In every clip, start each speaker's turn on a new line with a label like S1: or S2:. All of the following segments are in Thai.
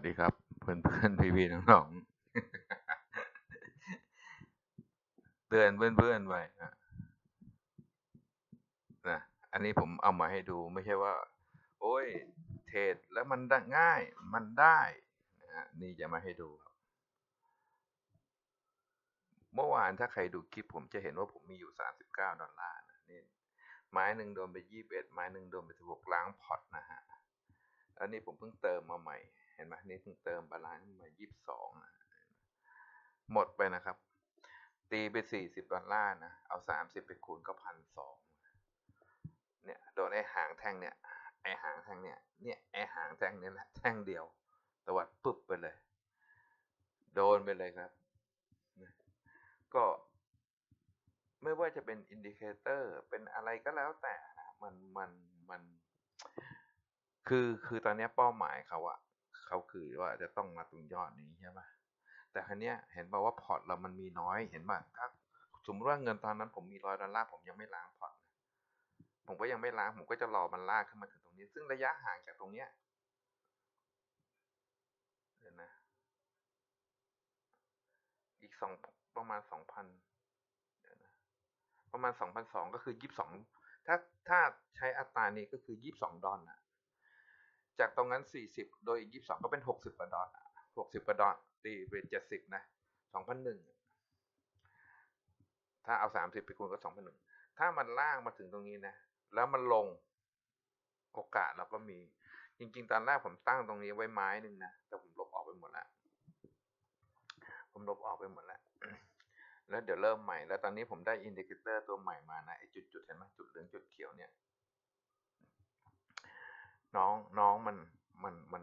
S1: สดีครับเพื่อนเพื่อนพี่พี่ๆน้องเตือนเพื่อนเพื่อนๆไว้นะอันนี้ผมเอามาให้ดูไม่ใช่ว่า โอ้ย เทรดแล้วมันได้ง่าย มันได้นะนี่จะมาให้ดูครับเมื่อวานถ้าใครดูคลิปผมจะเห็นว่าผมมีอยู่สามสิบเก้าดอลลาร์นะนี่ไม้หนึ่งโดนไปยี่สิบเอ็ดไม้หนึ่งโดนไปสิบหกล้างพอตนะฮะอันนี้ผมเพิ่งเติมมาใหม่ ห็นไหมนี่เพิ่งเติมบาลานซ์มายี่สิบสองหมดไปนะครับ ตีไปสี่สิบดอลลาร์นะ เอาสามสิบไปคูณก็พันสองเนี่ยโดนไอ้หางแท่งเนี่ยไอ้หางแท่งเนี่ยเนี่ยไอ้หางแท่งเนี่ยแหละแท่งเดียวตวัดปุ๊บไปเลย โดนไปเลยครับ ก็ไม่ว่าจะเป็นอินดิเคเตอร์เป็นอะไรก็แล้วแต่นะมันมันมัน คือคือตอนนี้เป้าหมายเขาอะ เขาคือว่าจะต้องมาตรงยอดนี้ใช่ไหมแต่ครั้เนี้ยเห็นบอกว่าพอร์ตเรามันมีน้อยเห็นป่ะถ้าสมมติว่าเงินตอนนั้นผมมีร้อยดอลลาร์ผมยังไม่ล้างพอร์ตผมก็ยังไม่ล้างผมก็จะรอมันลากขึ้นมาถึงตรงนี้ ซึ่งระยะห่างจากตรงเนี้ยเดี๋ยวนะ อีกสองประมาณสองพันเดี๋ยวนะประมาณสองพันสองก็คือยี่สิบสองถ้าถ้าใช้อัตรานี้ก็คือยี่สิบสองดอลลาร์ จากตรงนั้นสี่สิบโดยอีกยี่สิบสองก็เป็นหกสิบกว่าดอลหกสิบกว่าดอลตีเป็นเจ็ดสิบนะสองพันหนึ่งถ้าเอาสามสิบไปคูณก็สองพันหนึ่งถ้ามันล่างมาถึงตรงนี้นะ แล้วมันลงโอกาสเราก็มี จริงๆ ตอนแรกผมตั้งตรงนี้ไว้ไม้หนึ่งนะ แต่ผมลบออกไปหมดแล้ว ผมลบออกไปหมดแล้ว แล้วเดี๋ยวเริ่มใหม่ แล้วตอนนี้ผมได้อินดิเคเตอร์ตัวใหม่มานะไอจุดๆ เห็นไหมจุดเหลืองจุดเขียวเนี่ย น้องน้องมันมันมัน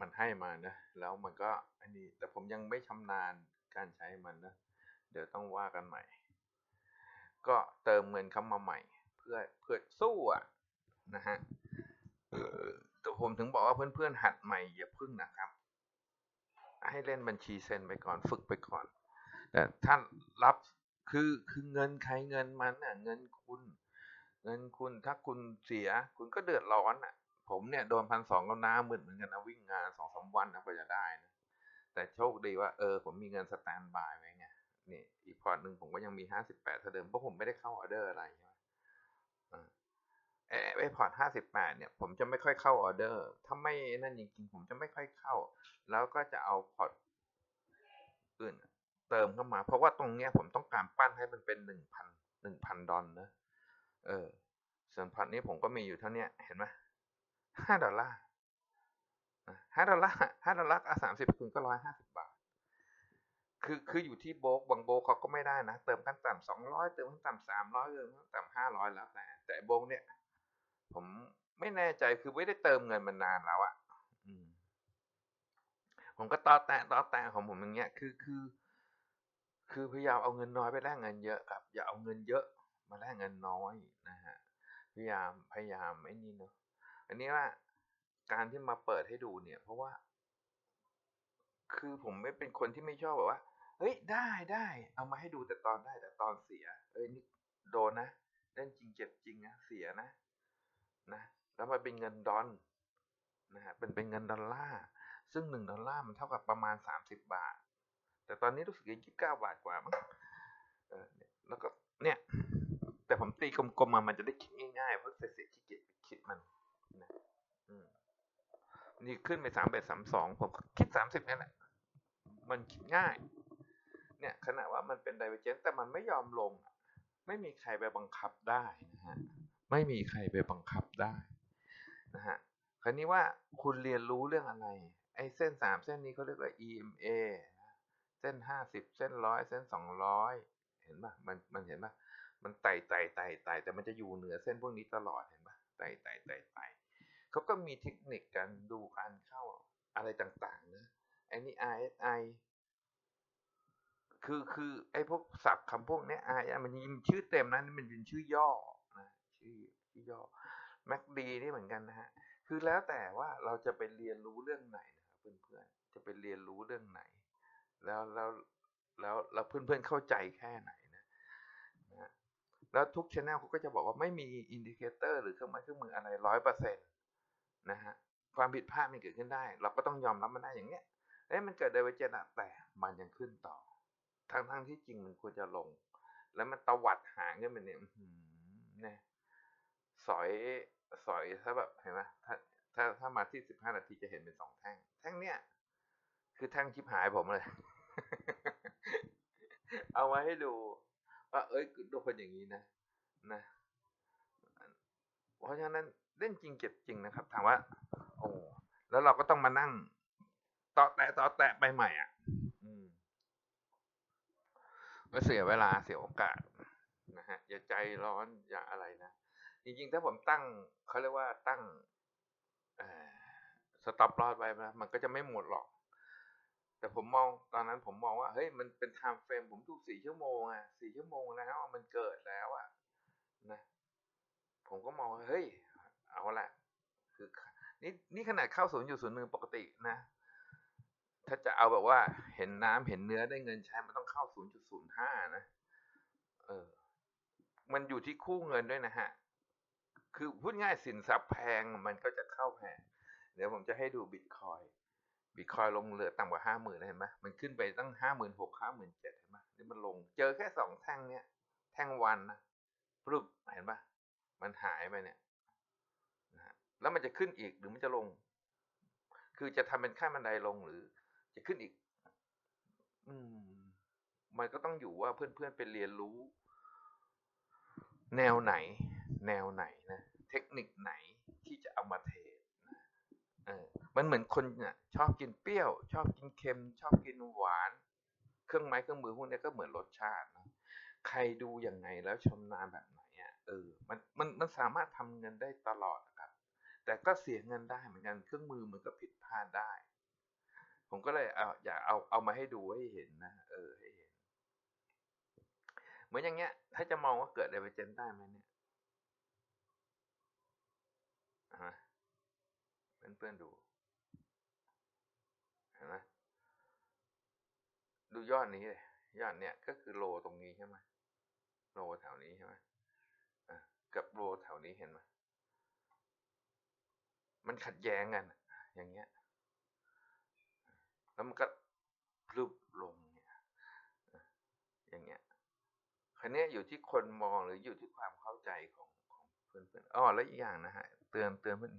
S1: มันให้มานะแล้วมันก็อันนี้แต่ผมยังไม่ชำนาญการใช้มันนะเดี๋ยวต้องว่ากันใหม่ ก็เติมเงินเข้ามาใหม่ เพื่อเพื่อสู้อะนะฮะแต่ผมถึงบอกว่าเพื่อนๆหัดใหม่อย่าพึ่งนะครับ ให้เล่นบัญชีเซ็นไปก่อนฝึกไปก่อน แต่ท่านรับคือคือเงินใครเงินมันน่ะเงินคุณ เงินคุณถ้าคุณเสียคุณก็เดือดร้อนอะ ผมเนี่ยโดนพันสองก็น้ามึนเหมือนกันนะวิ่งงานสองสามวันนะกว่าจะได้นะแต่โชคดีว่าเออผมมีเงินสแตนบายไว้ไงนี่อีกพอร์ตหนึ่งผมก็ยังมีห้าสิบแปดเท่าเดิมเพราะผมไม่ได้เข้าออเดอร์อะไรใช่ไหมอ่าไอ้ไอพอร์ตห้าสิบแปดเนี่ย ผมจะไม่ค่อยเข้าออเดอร์ถ้าไม่นั่นจริงๆผมจะไม่ค่อยเข้า แล้วก็จะเอาพอร์ตอื่นเติมเข้ามา เพราะว่าตรงเนี้ยผมต้องการปั้นให้มันเป็นหนึ่งพันหนึ่งพันดอลนะเออส่วนพอร์ตนี้ผมก็มีอยู่เท่านี้เห็นไหม ห้าดอลลาร์ห้าดอลลาร์ห้าดอลลาร์อะสามสิบคูณก็ร้อยห้าสิบบาท คือคืออยู่ที่โบกบางโบกเขาก็ไม่ได้นะ เติมขั้นต่ำสองร้อยเติมขั้นต่ำสามร้อยเติมขั้นต่ำห้าร้อยแล้วแต่แต่โบกเนี่ย ผมไม่แน่ใจคือไม่ได้เติมเงินมานานแล้วอะอืมผมก็ต่อแตะต่อแตะของผมอย่างเงี้ยคือคือ คือพยายามเอาเงินน้อยไปแลกเงินเยอะครับ อย่าเอาเงินเยอะมาแลกเงินน้อยนะฮะพยายามพยายามไอ้นี่เนาะ อันนี้ว่าการที่มาเปิดให้ดูเนี่ย เพราะว่า คือผมไม่เป็นคนที่ไม่ชอบแบบว่า เฮ้ยได้ได้เอามาให้ดูแต่ตอนได้แต่ตอนเสีย เอ้ยนี่โดนนะเล่นจริงเจ็บจริงนะเสียนะนะแล้วมันเป็นเงินดอลนะฮะเป็นเป็นเงินดอลลาร์ซึ่งหนึ่งดอลลาร์มันเท่ากับประมาณสามสิบบาท แต่ตอนนี้รู้สึกยี่สิบเก้าบาทกว่ามั้งเออเนี่ยแล้วก็เนี่ย แต่ผมตีกลมๆมามันจะได้คิดง่ายๆเพราะเสียๆขี้เกียจไปคิดมัน นะนี่ขึ้นไปสามแปดสามสองผมคิดสามสิบนี่แหละมันคิดง่าย เนี่ยขณะว่ามันเป็นไดเวอร์เจนแต่มันไม่ยอมลง ไม่มีใครไปบังคับได้นะฮะไม่มีใครไปบังคับได้นะฮะคราวนี้ว่าคุณเรียนรู้เรื่องอะไร ไอ้เส้นสามเส้นนี้เขาเรียกว่า EMA เส้นห้าสิบเส้นร้อยเส้นสองร้อยเห็นปะมันมันเห็นปะมันไต่ไต่ไต่ไต่แต่มันจะอยู่เหนือเส้นพวกนี้ตลอดเห็นปะ ไต่ไต่ไต่ไต่เขาก็มีเทคนิคการดูการเข้าอะไรต่างๆนะไอ้นี่ RSI คือคือไอ้พวกศัพท์คำพวกเนี้ย RSI มันยิงชื่อเต็มนะนี่มันเป็นชื่อย่อนะชื่อชื่อย่อ MACD นี่เหมือนกันนะฮะคือแล้วแต่ว่าเราจะไปเรียนรู้เรื่องไหนนะครับเพื่อนๆจะไปเรียนรู้เรื่องไหน แล้วแล้วแล้วแล้วเพื่อนๆเข้าใจแค่ไหน แล้วทุกช anel เขาก็จะบอกว่าไม่มีอินดิเคเตอร์หรือเครื่องไม้เครื่องมืออะไรร้อยเปอร์เซ็นต์นะฮะความผิดพลาดมันเกิดขึ้นได้ เราก็ต้องยอมรับมันได้อย่างเนี้ยเอ้มันเกิดไดเวอร์เจนแต่มันยังขึ้นต่อทั้งทั้งที่จริงมันควรจะลง แล้วมันตวัดหางขึ้นไปเนี่ยเนี่ยสอยสอยถ้าแบบเห็นไหมถ้าถ้าถ้ามาที่สิบห้านาทีจะเห็นเป็นสองแท่ง แท่งเนี้ยคือแท่งชิบหายผมเลย เอาไว้ให้ดู ว่าเอ้ยดูคนอย่างนี้นะนะเพราะฉะนั้นเล่นจริงเก็บจริงนะครับ ถามว่า โอ้แล้วเราก็ต้องมานั่งต่อแตะต่อแตะไปใหม่อะ อืมก็เสียเวลาเสียโอกาสนะฮะอย่าใจร้อนอย่าอะไรนะจริงๆ ถ้าผมตั้งเขาเรียกว่าตั้งสต็อปลอดไว้นะมันก็จะไม่หมดหรอก แต่ผมมองตอนนั้นผมมองว่าเฮ้ยมันเป็นไทม์เฟรมผมดูสี่ชั่วโมงอะสี่ชั่วโมงแล้วมันเกิดแล้วอะนะผมก็มองว่าเฮ้ยเอาละคือนี่นี่ขนาดเข้าศูนย์อยู่ศูนย์หนึ่งปกตินะ ถ้าจะเอาแบบว่าเห็นน้ำเห็นเนื้อได้เงินใช้มันต้องเข้าศูนย์จุดศูนย์ห้านะเออ มันอยู่ที่คู่เงินด้วยนะฮะ คือพูดง่ายสินทรัพย์แพงมันก็จะเข้าแพงเดี๋ยวผมจะให้ดูบิตคอย บิตคอยลงเหลือต่ำกว่าห้าหมื่นเห็นไหมมันขึ้นไปตั้งห้าหมื่นหกห้าหมื่นเจ็ดเห็นไหมนี่มันลง เจอแค่สองแท่งเนี้ยแท่งวันนะปุ๊บเห็นปะมันหายไปเนี่ยนะฮะแล้วมันจะขึ้นอีกหรือมันจะลง คือจะทำเป็นขั้นบันไดลงหรือ จะขึ้นอีก อืม มันก็ต้องอยู่ว่าเพื่อนๆไปเรียนรู้ แนวไหน แนวไหนนะ เทคนิคไหนที่จะเอามาเทรด มันเหมือนคนเนี่ยชอบกินเปรี้ยว ชอบกินเค็ม ชอบกินหวาน เครื่องไม้เครื่องมือพวกนี้ก็เหมือนรสชาตินะใครดูยังไงแล้วชำนาญแบบไหนอะเออมันมันมันสามารถทำเงินได้ตลอดครับ แต่ก็เสียเงินได้เหมือนกันเครื่องมือมันก็ผิดพลาดได้ ผมก็เลยเอาอยากเอาเอามาให้ดูให้เห็นนะเออให้เห็นเหมือนอย่างเงี้ย ถ้าจะมองว่าเกิดไดเวอร์เจนได้ไหมเนี่ยฮะเพื่อนๆดู เห็นไหม ดูยอดนี้เลยยอดเนี้ยก็คือโลตรงนี้ใช่ไหมโลแถวนี้ใช่ไหมกับโลแถวนี้เห็นไหมมันขัดแย้งกัน อย่างเงี้ย แล้วมันก็พลุบลงเนี่ย อย่างเงี้ยคันนี้อยู่ที่คนมองหรืออยู่ที่ความเข้าใจของของเพื่อนๆอ๋อแล้วอีกอย่างนะฮะ เตือนเตือนเพื่อน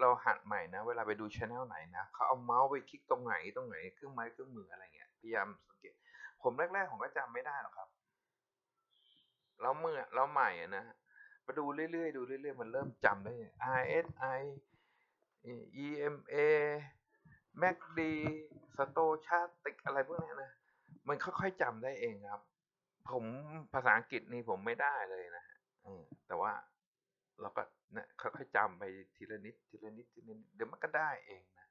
S1: เราหัดใหม่นะ เวลาไปดูชแนลไหนนะเขาเอาเมาส์ไปคลิกตรงไหนตรงไหนเครื่องไม้เครื่องมืออะไรเงี้ย พยายามสังเกต ผมแรกๆผมก็จำไม่ได้หรอกครับ แล้วเมื่อเราใหม่นะมาดูเรื่อยๆดูเรื่อยๆมันเริ่มจำได้ RSI EMA MACD สโตชาติกอะไรพวกนี้นะมันค่อยๆจำได้เองครับ ผมภาษาอังกฤษนี่ผมไม่ได้เลยนะฮะแต่ว่าเราก็นะค่อยๆจำไปทีละนิดทีละนิดทีละนิดเดี๋ยวมันก็ได้เองนะ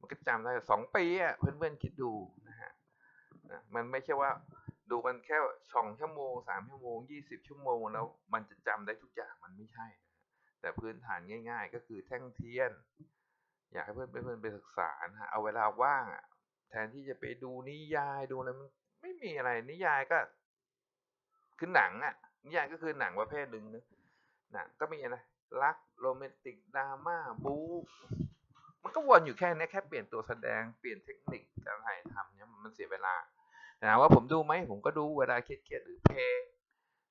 S1: มันก็จำได้สองปีอะเพื่อนๆคิดดูนะ ฮะมันไม่ใช่ว่าดูกันแค่สองชั่วโมงสามชั่วโมงยี่สิบชั่วโมงแล้วมันจะจำได้ทุกอย่างมันไม่ใช่นะแต่พื้นฐานง่าย ๆ ก็คือแท่งเทียน อยากให้เพื่อนเพื่อนไปศึกษานะเอาเวลาว่างอะแทนที่จะไปดูนิยายดูอะไรมันไม่มีอะไรนิยายก็คือหนังอะนิยายก็คือหนังประเภทหนึ่งนะหนังก็มีอะไรรักโรแมนติกดราม่าบู๊ มันก็วนอยู่แค่นี้แค่เปลี่ยนตัวแสดงเปลี่ยนเทคนิคการถ่ายทำเนี่ยมันเสียเวลาแต่ว่าผมดูไหมผมก็ดูเวลาเครียดๆหรือเพลง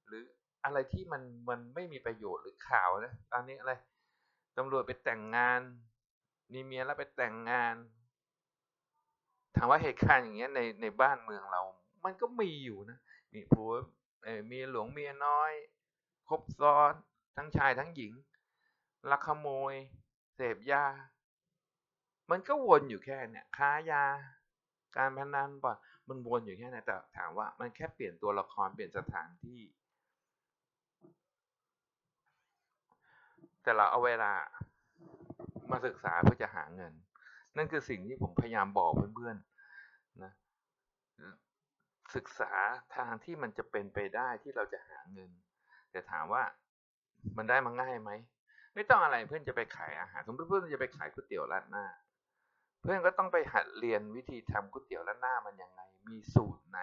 S1: หรืออะไรที่มันมันไม่มีประโยชน์หรือข่าวนะตอนนี้อะไรตำรวจไปแต่งงาน มีเมียแล้วไปแต่งงานถามว่าเหตุการณ์อย่างเงี้ยในในบ้านเมืองเรา มันก็มีอยู่นะ มีผัวเออมีหลวงเมียน้อย คบซ้อน ทั้งชายทั้งหญิงลักขโมย เสพยา มันก็วนอยู่แค่เนี่ยค้ายา การพนันบ่มันวนอยู่แค่นั้นแต่ถามว่ามันแค่เปลี่ยนตัวละครเปลี่ยนสถานที่ แต่เราเอาเวลามาศึกษาเพื่อจะหาเงิน นั่นคือสิ่งที่ผมพยายามบอกเพื่อนๆนะศึกษาทางที่มันจะเป็นไปได้ที่เราจะหาเงิน แต่ถามว่ามันได้มาง่ายไหม ไม่ต้องอะไรเพื่อนจะไปขายอาหารสมมติเพื่อนจะไปขายก๋วยเตี๋ยวราดหน้า เพื่อนก็ต้องไปหัดเรียนวิธีทำก๋วยเตี๋ยวราดหน้ามันยังไง มีสูตรไหน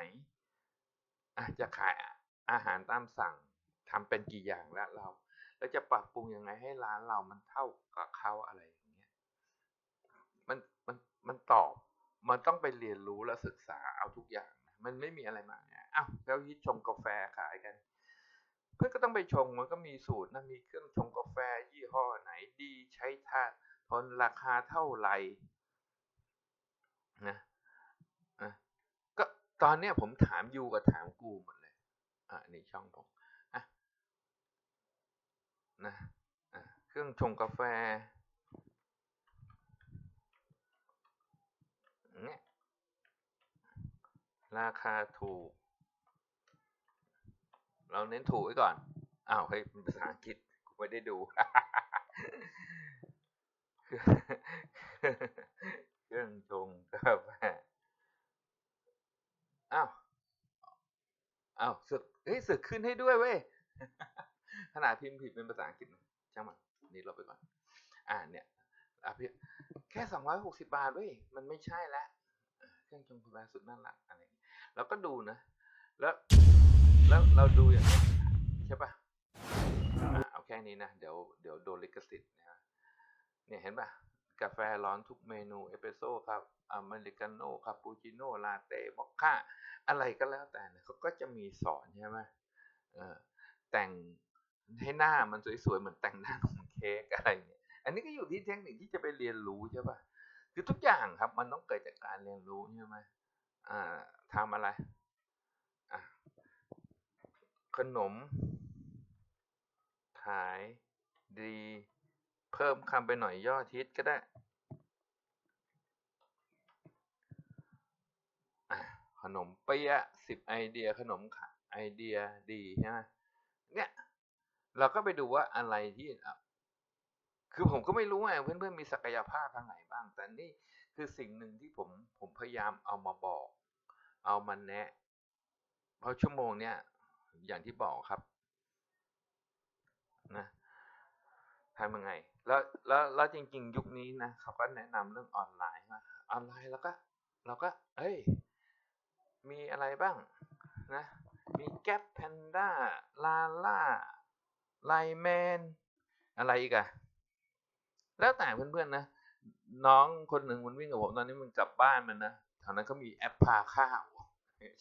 S1: อาจจะขายอาหารตามสั่งทำเป็นกี่อย่างแล้วเรา แล้วจะปรับปรุงยังไงให้ร้านเรามันเท่ากับเขาอะไรอย่างเงี้ยมันมันมันตอบ มันต้องไปเรียนรู้และศึกษาเอาทุกอย่างนะมันไม่มีอะไรมาเนี่ยอ้าวแล้วฮิตชงกาแฟขายกัน เพื่อนก็ต้องไปชงมันก็มีสูตรนะมีเครื่องชงกาแฟยี่ห้อไหนดีใช้ท่าทนราคาเท่าไหร่ นะอะก็ตอนเนี้ยผมถามยูกับถามกูหมดเลย อะนี่ช่องผมอะนะอะเครื่องชงกาแฟเนี่ยราคาถูก เราเน้นถูกไว้ก่อน อ้าวเฮ้ยเป็นภาษาอังกฤษกูไม่ได้ดู เครื่องชงกาแฟอ้าวอ้าวสึกเฮ้ยสึกขึ้นให้ด้วยเว้ยขนาดพิมพ์ผิดเป็นภาษาอังกฤษช่างมันนี่ลบไปก่อน อ่าเนี่ยอะพี่แค่สองร้อยหกสิบาทเว้ยมันไม่ใช่ละเครื่องชงกาแฟสุดน่ารักอะไรเราก็ดูนะ แล้วแล้วเราดูอย่างนี้ใช่ปะ่ะเอาแค่นี้นะ เดี๋ยวเดี๋ยวโดนลิขสิทธิ์นะเนี่ยเห็นปะ กาแฟร้อนทุกเมนูเอสเปรสโซ่ครับอเมริกาโน่คาปูชิโน่ลาเต้มอคค่าอะไรก็แล้วแต่เนี่ยเขาก็จะมีสอนใช่ไหมเออแต่งให้หน้ามันสวยๆเหมือนแต่งหน้าขนมเค้กอะไรเนี่ยอันนี้ก็อยู่ที่เทคนิคที่จะไปเรียนรู้ใช่ปะคือทุกอย่างครับมันต้องเกิดจากการเรียนรู้ใช่ไหมอ่าทำอะไรอะขนม ขายดี เพิ่มคำไปหน่อยยอดฮิตก็ได้ขนมเปี๊ยะสิบไอเดียขนมขาไอเดียดีใช่ไหมเนี่ยเราก็ไปดูว่าอะไรที่คือผมก็ไม่รู้ไงเพื่อนๆมีศักยภาพทางไหนบ้าง แต่นี่คือสิ่งหนึ่งที่ผมผมพยายามเอามาบอก เอามาแนะ เพราะชั่วโมงเนี้ยอย่างที่บอกครับนะ ทำยังไง แล้วแล้วแล้วจริง ๆ ยุคนี้นะเขาก็แนะนำเรื่องออนไลน์มาออนไลน์แล้วก็เราก็ เอ้ย มีอะไรบ้างนะ มีแก๊ปแพนด้าลาล่าไลแมนอะไรอีกอะแล้วแต่เพื่อนๆนะ น้องคนหนึ่งมันวิ่งกับผมตอนนี้มันกลับบ้านมันนะแถวนั้นเขามีแอปพาข้าว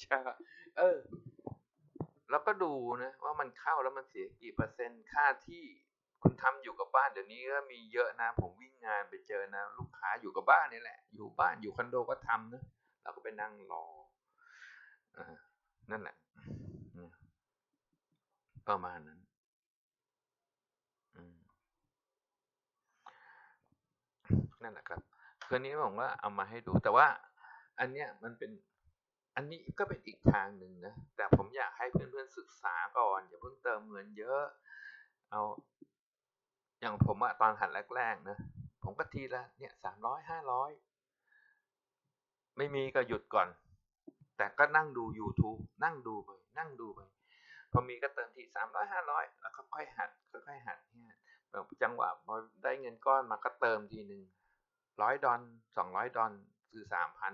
S1: ใช่เออ แล้วก็ดูนะ ว่ามันเข้าแล้วมันเสียกี่เปอร์เซ็นต์ค่าที่ คุณทำอยู่กับบ้านเดี๋ยวนี้ก็มีเยอะนะ ผมวิ่งงานไปเจอนะ ลูกค้าอยู่กับบ้านนี่แหละ อยู่บ้านอยู่คอนโดก็ทำนะเราก็ไปนั่งรออนั่นแหละประมาณนั้นนั่นแหละครับคืนนี้ผมว่าเอามาให้ดูแต่ว่า อันเนี้ยมันเป็นอันนี้ก็เป็นอีกทางหนึ่งนะ แต่ผมอยากให้เพื่อนๆศึกษาก่อน อย่าเพิ่งเติมเงินเยอะ เอา อย่างผมอะตอนหัดแรกๆนะผมก็ทีละเนี่ยสามร้อยห้าร้อยไม่มีก็หยุดก่อน แต่ก็นั่งดู YouTube นั่งดูไป นั่งดูไป พอมีก็เติมทีสามร้อยห้าร้อยแล้วก็ค่อยหัดค่อยๆหัดเนี่ยแบบจังหวะพอได้เงินก้อนมาก็เติมทีหนึ่งร้อยดอลสองร้อยดอลคือสามพัน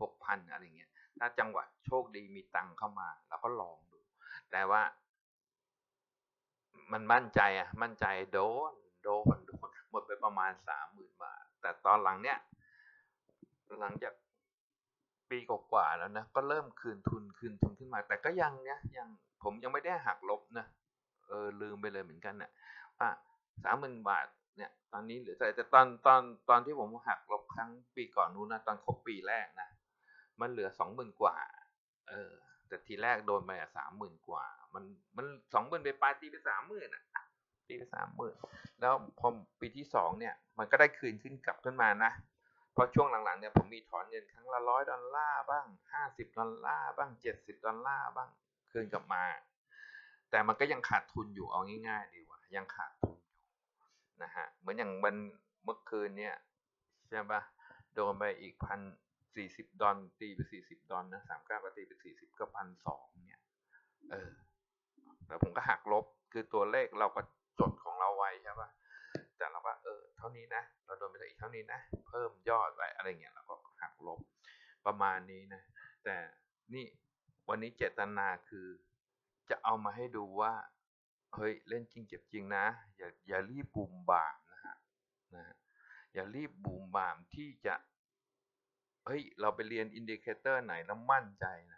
S1: หกพันอะไรเงี้ยถ้าจังหวะโชคดีมีตังเข้ามาเราก็ลองดู แต่ว่า มันมั่นใจอะ มั่นใจโดน โดนโดนหมดไปประมาณสามหมื่นบาท แต่ตอนหลังเนี้ยหลังจากปีกว่าแล้วนะ ก็เริ่มคืนทุนคืนทุนขึ้นมา แต่ก็ยังเนี้ยยังผมยังไม่ได้หักลบนะเออลืมไปเลยเหมือนกันเนะ่ยว่าสามหมื่นบาทเนี่ยตอนนี้หลือเท่แต่ตอนตอนตอนที่ผมหักลบครั้งปีก่อนนู้นนะตอนครบปีแรกนะมันเหลือสองหมื่นกว่า เออ แต่ทีแรกโดนไปอะสามหมื่นกว่า มันมันสองหมื่นไปปลายตีไปสามหมื่นอะตีไปสามหมื่นแล้วพอปีที่สองเนี่ย มันก็ได้คืนขึ้นกลับขึ้นมานะเพราะช่วงหลังๆเนี่ยผมมีถอนเงินครั้งละร้อยดอลลาร์บ้างห้าสิบดอลลาร์บ้างเจ็ดสิบดอลลาร์บ้างคืนกลับมา แต่มันก็ยังขาดทุนอยู่เอาง่าย ๆ ดีกว่ายังขาดทุนอยู่นะฮะเหมือนอย่างวันเมื่อคืนเนี่ยใช่ปะโดนไปอีกพันสี่สิบดอลตีไปสี่สิบดอลนะสามเก้าก็ตีไปสี่สิบก็พันสองเนี่ยเออ แล้วผมก็หักลบคือตัวเลขเราก็จดของเราไว้ใช่ปะแต่เราก็เออเท่านี้นะ เราโดนไปอีกเท่านี้นะ เพิ่มยอดไปอะไรเงี้ยเราก็หักลบประมาณนี้นะ แต่นี่วันนี้เจตนาคือจะเอามาให้ดูว่า เฮ้ยเล่นจริงเจ็บจริงนะ อย่าอย่ารีบบูมบามนะฮะนะอย่ารีบบูมบามที่จะ เฮ้ย เราไปเรียนอินดิเคเตอร์ไหนแล้วมั่นใจนะ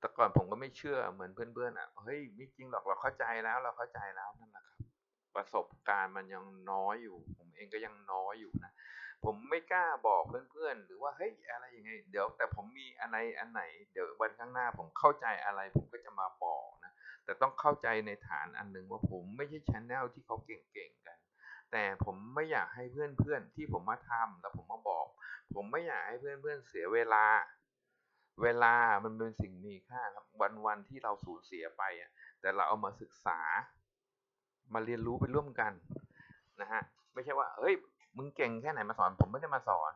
S1: แต่ก่อนผมก็ไม่เชื่อเหมือนเพื่อนๆอะเฮ้ยไม่จริงหรอกเราเข้าใจแล้วเราเข้าใจแล้วนั่นแหละครับ ประสบการณ์มันยังน้อยอยู่ ผมเองก็ยังน้อยอยู่นะผมไม่กล้าบอกเพื่อนๆ หรือว่าเฮ้ยอะไรยังไง เดี๋ยวแต่ผมมีอะไรอันไหน เดี๋ยววันข้างหน้าผมเข้าใจอะไร ผมก็จะมาบอกนะแต่ต้องเข้าใจในฐานอันหนึ่งว่าผมไม่ใช่ชแนลที่เขาเก่งๆกัน แต่ผมไม่อยากให้เพื่อนๆที่ผมมาทำแล้วผมมาบอก ผมไม่อยากให้เพื่อนๆเสียเวลา เวลามันเป็นสิ่งมีค่าครับ วันๆที่เราสูญเสียไปอะแต่เราเอามาศึกษา มาเรียนรู้ไปร่วมกันนะฮะไม่ใช่ว่าเฮ้ย มึงเก่งแค่ไหนมาสอน ผมไม่ได้มาสอน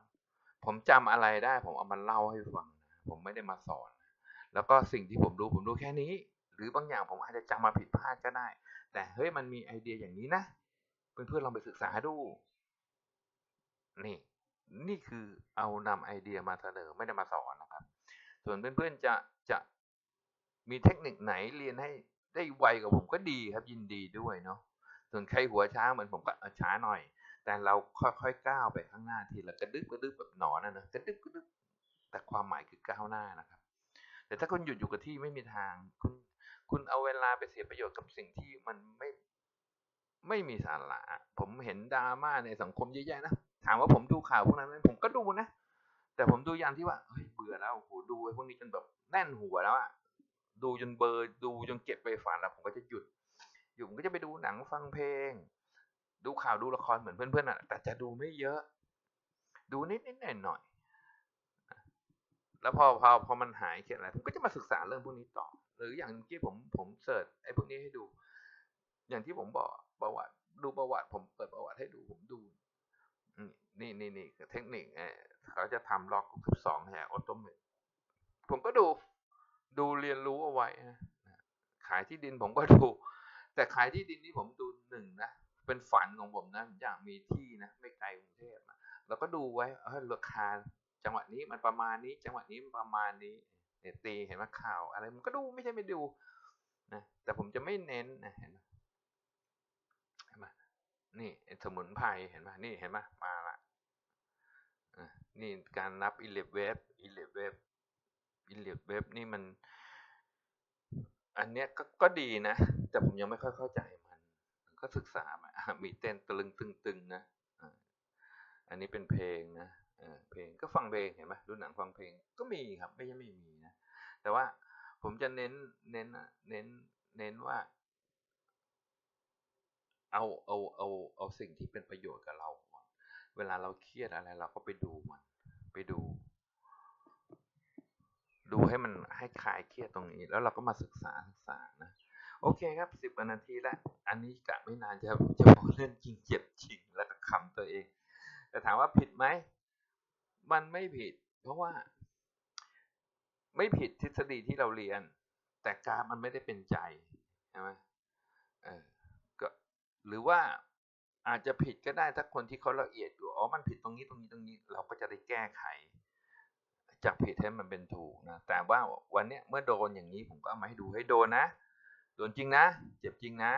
S1: ผมจำอะไรได้ ผมเอามาเล่าให้ฟังผมไม่ได้มาสอน แล้วก็สิ่งที่ผมรู้ผมรู้แค่นี้ หรือบางอย่างผมอาจจะจำมาผิดพลาดก็ได้ แต่เฮ้ยมันมีไอเดียอย่างนี้นะเพื่อนๆลองไปศึกษาดู นี่ นี่คือเอานำไอเดียมาเสนอไม่ได้มาสอนนะครับ ส่วนเพื่อนๆจะจะมีเทคนิคไหนเรียนให้ได้ไวกว่าผมก็ดีครับยินดีด้วยเนาะส่วนใครหัวช้าเหมือนผมก็ช้าหน่อย แต่เราค่อยๆก้าวไปข้างหน้าทีละกระดึบกระดึบแบบหนอนนะนะกระดึบกระดึบแต่ความหมายคือก้าวหน้านะครับ แต่ถ้าคุณหยุดอยู่กับที่ไม่มีทาง คุณคุณเอาเวลาไปเสียประโยชน์กับสิ่งที่มันไม่ไม่มีสาระผมเห็นดราม่าในสังคมเยอะแยะนะถามว่าผมดูข่าวพวกนั้นไหมผมก็ดูนะ แต่ผมดูอย่างที่ว่าเฮ้ยเบื่อแล้วโอ้โหดูไอ้พวกนี้จนแบบแน่นหัวแล้วอะดูจนเบอร์ดูจนเก็บไปฝันแล้วผมก็จะหยุดอยู่ผมก็จะไปดูหนังฟังเพลง ดูข่าวดูละครเหมือนเพื่อนๆอะ แต่จะดูไม่เยอะ ดูนิดนิดหน่อยหน่อยแล้วพอพอพอมันหายเข็ดอะไรผมก็จะมาศึกษาเรื่องพวกนี้ต่อ หรืออย่างเมื่อกี้ผมผมเสิร์ชไอ้พวกนี้ให้ดู อย่างที่ผมบอกประวัติ ดูประวัติ ผมเปิดประวัติให้ดูผมดูนี่นี่นี่เทคนิค เขาจะทำล็อกสิบสองแห่ออโตเมตผมก็ดูดูเรียนรู้เอาไว้นะขายที่ดินผมก็ดู แต่ขายที่ดินนี่ผมดูหนึ่งนะ เป็นฝันของผมนะอยากมีที่นะ ไม่ไกลกรุงเทพนะแล้วก็ดูไว้เออราคาจังหวัดนี้มันประมาณนี้ จังหวัดนี้มันประมาณนี้เนี่ยตีเห็นไหมข่าว อะไรมันก็ดูไม่ใช่ไม่ดูนะแต่ผมจะไม่เน้นนะเห็นไหมเห็นไหมนี่สมุนไพรเห็นไหมนี่เห็นไหมมาละ นี่การนับอิเล็บเวฟอิเล็บเวฟอิเล็บเวฟนี่มัน อันเนี้ยก็ก็ดีนะ แต่ผมยังไม่ค่อยเข้าใจมัน ก็ศึกษามามีเต้นตะลึงตึงนะอันนี้เป็นเพลงนะเพลงก็ฟังเพลงเห็นไหมดูหนังฟังเพลงก็มีครับ ไม่ใช่ไม่มีนะ แต่ว่าผมจะเน้นเน้นเน้นเน้นว่า เอาเอาเอาเอาสิ่งที่เป็นประโยชน์กับเราเวลาเราเครียดอะไร เราก็ไปดูมัน ไปดู ดูให้มันให้คลายเครียดตรงนี้ แล้วเราก็มาศึกษาศึกษานะโอเคครับสิบนาทีแล้วอันนี้กะไม่นานจะจะบอกเรื่องจริงเจ็บจริงแล้วก็คำตัวเอง แต่ถามว่าผิดไหมมันไม่ผิด เพราะว่า ไม่ผิดทฤษฎีที่เราเรียน แต่การมันไม่ได้เป็นใจใช่ไหมเออก็หรือว่า อาจจะผิดก็ได้ถ้าคนที่เขาละเอียดอยู่อ๋อมันผิดตรงนี้ตรงนี้ตรงนี้ เราก็จะได้แก้ไข จากผิดให้มันเป็นถูกนะแต่ว่าวันเนี้ยเมื่อโดนอย่างนี้ผมก็เอามาให้ดูให้โดนนะโดนจริงนะ เจ็บจริงนะ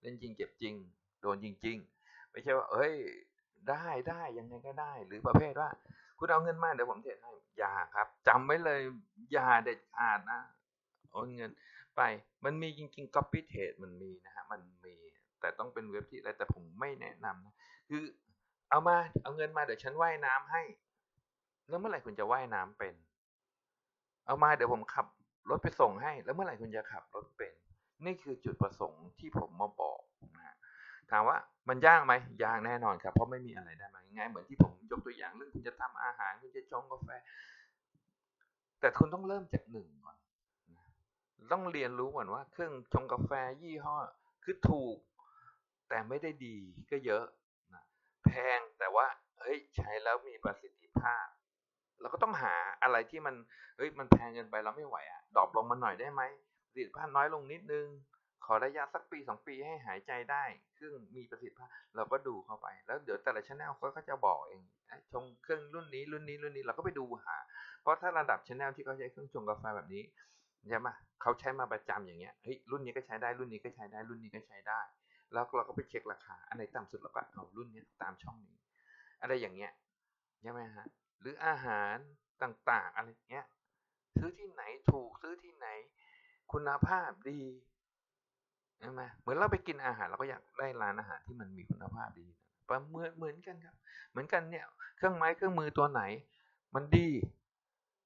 S1: เล่นจริงเจ็บจริง โดนจริง ๆ ไม่ใช่ว่า เอ้ยได้ได้ยังไงก็ได้ หรือประเภทว่า คุณเอาเงินมาเดี๋ยวผมเทรดให้อย่าครับจำไว้เลยอย่าเด็ดขาดนะโอนเงินไปมันมีจริงๆ copy trade มันมีนะฮะมันมี แต่ต้องเป็นเว็บที่อะไรแต่ผมไม่แนะนำนะคือเอามาเอาเงินมาเดี๋ยวฉันว่ายน้ำให้ แล้วเมื่อไหร่คุณจะว่ายน้ำเป็น เอามาเดี๋ยวผมขับรถไปส่งให้ แล้วเมื่อไหร่คุณจะขับรถเป็น นี่คือจุดประสงค์ที่ผมมาบอกนะถามว่ามันยากไหมยากแน่นอนครับ เพราะไม่มีอะไรได้มาง่ายเหมือนที่ผมยกตัวอย่างเรื่องคุณจะทำอาหารคุณจะชงกาแฟ แต่คุณต้องเริ่มจากหนึ่งก่อนต้องเรียนรู้ก่อนว่า เครื่องชงกาแฟยี่ห้อคือถูก แต่ไม่ได้ดีก็เยอะนะแพงแต่ว่าเฮ้ยใช้แล้วมีประสิทธิภาพเราก็ต้องหาอะไรที่มันเฮ้ยมันแพงเกินไปเราไม่ไหวอะดรอปลงมาหน่อยได้ไหมประสิทธิภาพน้อยลงนิดนึง ขอระยะสักปีสองปีให้หายใจได้เครื่งมีประสิทธิภาพเราก็ดูเข้าไป แล้วเดี๋ยวแต่ละชแนลเขาก็จะบอกเองชงเครื่องรุ่นนี้รุ่นนี้รุ่นนี้เราก็ไปดูหา เพราะถ้าระดับชแนลที่เขาใช้เครื่องชงกาแฟแบบนี้ใช่ไหมเขาใช้มาประจำอย่างเงี้ยเฮ้ยรุ่นนี้ก็ใช้ได้รุ่นนี้ก็ใช้ได้รุ่นนี้ก็ใช้ได้ แล้วเราก็ไปเช็คราคา อันไหนต่ำสุดเราก็เอารุ่นนี้ตามช่องนี้ อะไรอย่างเงี้ยใช่ไหมฮะหรืออาหารต่างๆอะไรเงี้ยซื้อที่ไหนถูกซื้อที่ไหน คุณภาพดีใช่ไหมเหมือนเราไปกินอาหารเราก็อยากได้ร้านอาหารที่มันมีคุณภาพดีปเมือนเหมือนกันครับ เหมือนกันเนี่ยเครื่องไม้เครื่องมือตัวไหน มันดี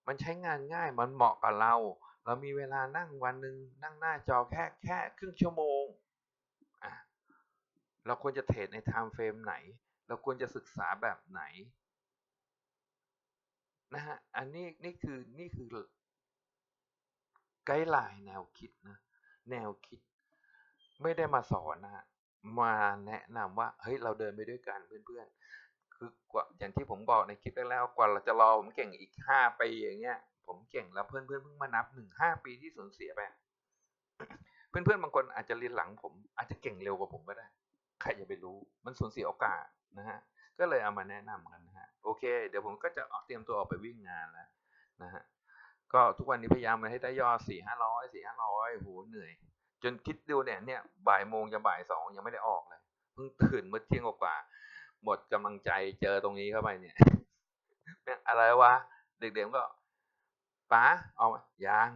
S1: มันใช้งานง่ายมันเหมาะกับเรา เรามีเวลานั่งวันหนึ่งนั่งหน้าจอแค่แค่ครึ่งชั่วโมง เราควรจะเทรดในไทม์เฟรมไหน เราควรจะศึกษาแบบไหนนะครับอันนี้นี่คือนี่คือไกด์ไลน์แนวคิดนะแนวคิด ไม่ได้มาสอนนะมาแนะนำว่าเฮ้ยเราเดินไปด้วยกันเพื่อนๆ คือกว่าอย่างที่ผมบอกในคลิปแรกๆกว่าเราจะรอผมเก่งอีก5ปีอย่างเงี้ย ผมเก่งแล้วเพื่อนๆเพิ่งมานับ1 5ปีที่สูญเสียไปเพื่อนๆบางคนอาจจะเรียนหลังผม อาจจะเก่งเร็วกว่าผมก็ได้ ใครจะไปรู้ มันสูญเสียโอกาสนะครับก็เลยเอามาแนะนำกันนะครับโอเค เดี๋ยวผมก็จะเตรียมตัวออกไปวิ่งงานแล้วนะครับก็ทุกวันนี้พยายามมาให้ได้ยอด400-500 400-500โอ้โฮเหนื่อย จนคิดดูเนี่ยเนี่ยบ่ายโมงจะบ่าย2ยังไม่ได้ออกเลย เพิ่งตื่นเมื่อเที่ยงกว่าหมดกำลังใจเจอตรงนี้เข้าไปเนี่ยเอะไรวะ เด็กๆก็"ป๋าออกไหม?""ยัง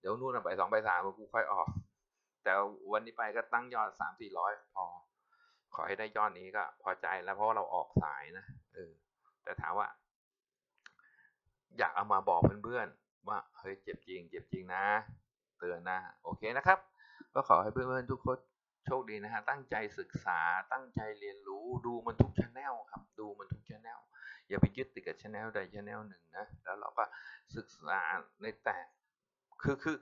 S1: เดี๋ยวนู่นน่ะบ่าย2บ่าย3กูค่อยออก"แต่วันนี้ไปก็ตั้งยอด300-400พอ ขอให้ได้ยอดนี้ก็พอใจแล้วเพราะเราออกสายนะเออแต่ถามว่า อยากเอามาบอกเพื่อนๆว่าเฮ้ยเจ็บจริง เจ็บจริงนะ เตือนนะ โอเคนะครับ ก็ขอให้เพื่อนๆทุกคนโชคดีนะครับตั้งใจศึกษาตั้งใจเรียนรู้ดูมันทุกชันลครับ ดูมันทุกชันลอย่าไปยึดติดกับชันลใดชันลหนึ่งนะแล้วเราก็ศึกษาในแต่คือคือ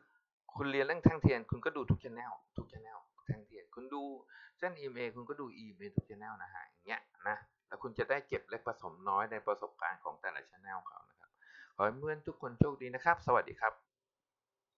S1: คุณเรียนเรื่องแท่งเทียน คุณก็ดูทุกชันลทุกชันเนล แทงเทียนคุณดูเส้น EMA คุณก็ดู EMA ทุกชันเนลนะฮะอย่างเงี้ยนะแล้วคุณจะได้เก็บเล็กผสมน้อยในประสบการณ์ของแต่ละช anel เขานะครับขอให้เพื่อนทุกคนโชคดีนะครับ สวัสดีครับ